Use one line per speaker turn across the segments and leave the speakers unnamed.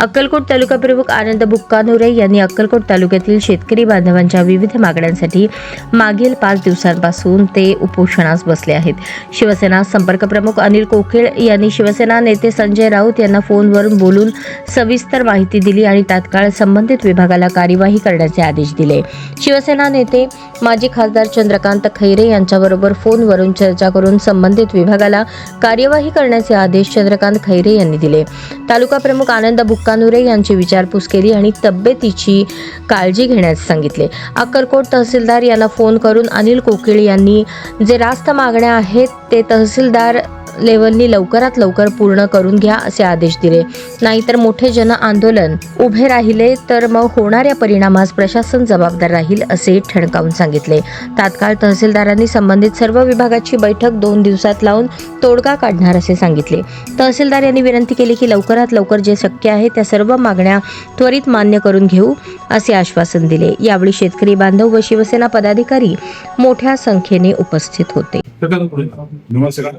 अक्कलकोट तालुका प्रमुख आनंद बुक्कानुरे यांनी अक्कलकोट तालुक्यातील शेतकरी बांधवांच्या विविध मागण्यांसाठी मागील पाच दिवसांपासून ते उपोषणास बसले आहेत. शिवसेना संपर्क प्रमुख अनिल कोकिळ यांनी शिवसेना नेते संजय राऊत यांना फोनवरून बोलून सविस्तर माहिती दिली आणि तात्काळ संबंधित विभागाला कार्यवाही करण्याचे आदेश दिले. शिवसेना नेते माजी खासदार चंद्रकांत खैरे यांच्याबरोबर फोनवरून चर्चा करून संबंधित विभागाला कार्यवाही करण्याचे आदेश चंद्रकांत खैरे यांनी दिले. तालुका प्रमुख आनंद बुक्कानुरे यांची विचारपूस केली आणि तब्येतीची काळजी घेण्यास सांगितले. अक्कलकोट तहसीलदार यांना फोन करून अनिल कोकिळ यांनी जे रास्त मागण्या आहेत ते तहसीलदार लेवलनी लवकरात लवकर पूर्ण करून घ्या असे आदेश दिले. नाहीतर मोठे जन आंदोलन उभे राहिले तर मग होणाऱ्या परिणामास प्रशासन जबाबदार राहील असे ठणकावून सांगितले. तात्काळ तहसीलदारांनी संबंधित सर्व विभागाची बैठक दोन दिवसात लावून तोडगा काढणार असे सांगितले. तहसीलदार यांनी विनंती केली की लवकरात लवकर जे शक्य आहे त्या सर्व मागण्या त्वरित मान्य करून घेऊ असे आश्वासन दिले. यावेळी शेतकरी बांधव व शिवसेना पदाधिकारी मोठ्या संख्येने उपस्थित होते.
नमस्कार.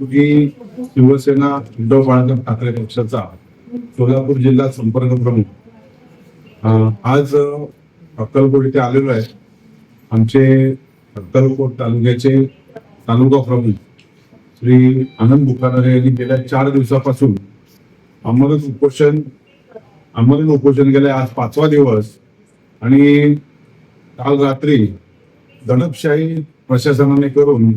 मी शिवसेना उद्धव बाळासाहेब ठाकरे पक्षाचा सोलापूर जिल्हा संपर्क प्रमुख. आज अक्कलकोट इथे आलेलो आहे. आमचे अक्कलकोट तालुक्याचे तालुका प्रमुख श्री आनंद बुखारे यांनी गेल्या चार दिवसापासून आम्हाला उपोषण आम्हाला उपोषण गेले आज पाचवा दिवस आणि काल रात्री दडपशाही प्रशासनाने करून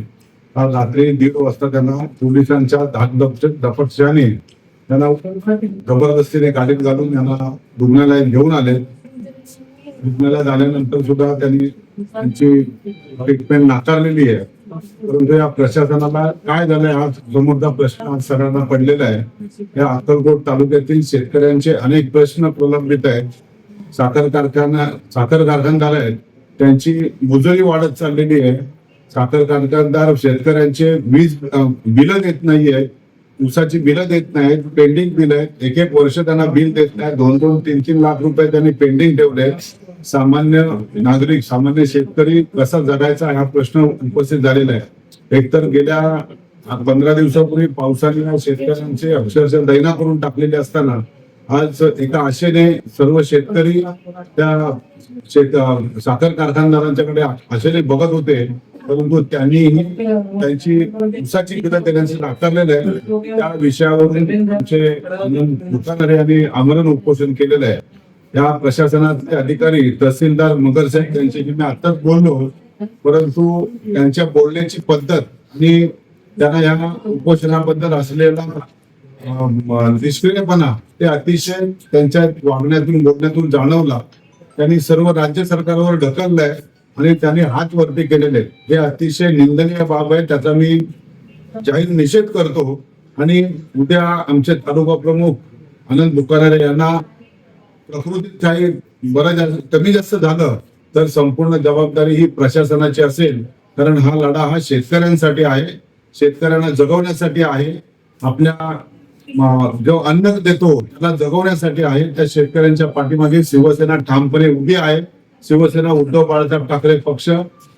काल रात्री दीड वाजता त्यांना पोलिसांच्या धाक दपटशाने त्यांना जबरदस्तीने गाडीत घालून त्यांना रुग्णालयात घेऊन आले. रुग्णालयात आल्यानंतर सुद्धा त्यांनी त्यांची ट्रीटमेंट नाकारलेली आहे. परंतु या प्रशासनाला काय झालंय हा समोरचा प्रश्न आज सगळ्यांना पडलेला आहे. या अक्कलकोट तालुक्यातील शेतकऱ्यांचे अनेक प्रश्न प्रलंबित आहेत. साखर कारखाना साखर कारखानदार आहेत. त्यांची मुजुरी वाढत चाललेली आहे. साखर कारखानदार शेतकऱ्यांचे वीज बिल बिलं देत नाहीये ऊसाची बिलं देत नाहीत पेंडिंग बिल आहेत. एक एक वर्ष त्यांना बिल देत नाही दोन दोन तीन तीन लाख रुपये त्यांनी पेंडिंग ठेवले सामान्य नागरिक सामान्य शेतकरी कसा जगायचा हा प्रश्न उपस्थित झालेला आहे. एकतर गेल्या पंधरा दिवसापूर्वी पावसाने शेतकऱ्यांचे अक्षरशः दैना करून टाकलेले असताना आज एका आशेने सर्व शेतकरी त्या शेत साखर कारखानदारांच्याकडे आशेने बघत होते. परंतु त्यांनी त्यांची ऊसाची बिलं देण्याचे नाकारलेलं आहे. त्या विषयावरून आमचे दुकानदार यांनी आमरण उपोषण केलेलं आहे. या प्रशासनाचे अधिकारी तहसीलदार मगर साहेब त्यांच्याशी मी आताच बोललो परंतु त्यांच्या बोलण्याची पद्धत आणि त्यांना या उपोषणाबद्दल असलेला निष्क्रियपणा ते अतिशय त्यांच्या वागण्यातून बोलण्यातून जाणवला. त्यांनी सर्व राज्य सरकारवर ढकललंय. आणि त्याने हात वरती केलेले आहेत. हे अतिशय निंदनीय बाब आहे. त्याचा मी जाहीर निषेध करतो. आणि उद्या आमचे तालुका प्रमुख आनंद बुकारे यांना प्रकृतीत काही बरं जास्त कमी जास्त झालं तर संपूर्ण जबाबदारी ही प्रशासनाची असेल. कारण हा लढा हा शेतकऱ्यांसाठी आहे. शेतकऱ्यांना जगवण्यासाठी आहे. आपल्या जो अन्न देतो त्याला जगवण्यासाठी आहे. त्या शेतकऱ्यांच्या पाठीमागे शिवसेना ठामपणे उभी आहे. शिवसेना उद्धव बाळासाहेब ठाकरे पक्ष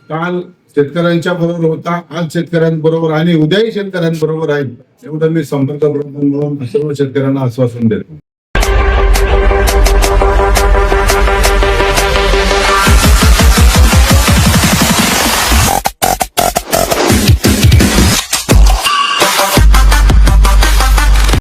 काल शेतकऱ्यांच्या बरोबर होता आज शेतकऱ्यांबरोबर आणि उद्याही शेतकऱ्यांबरोबर आहे. एवढं मी संपर्क म्हणून सर्व शेतकऱ्यांना आश्वासन देतो.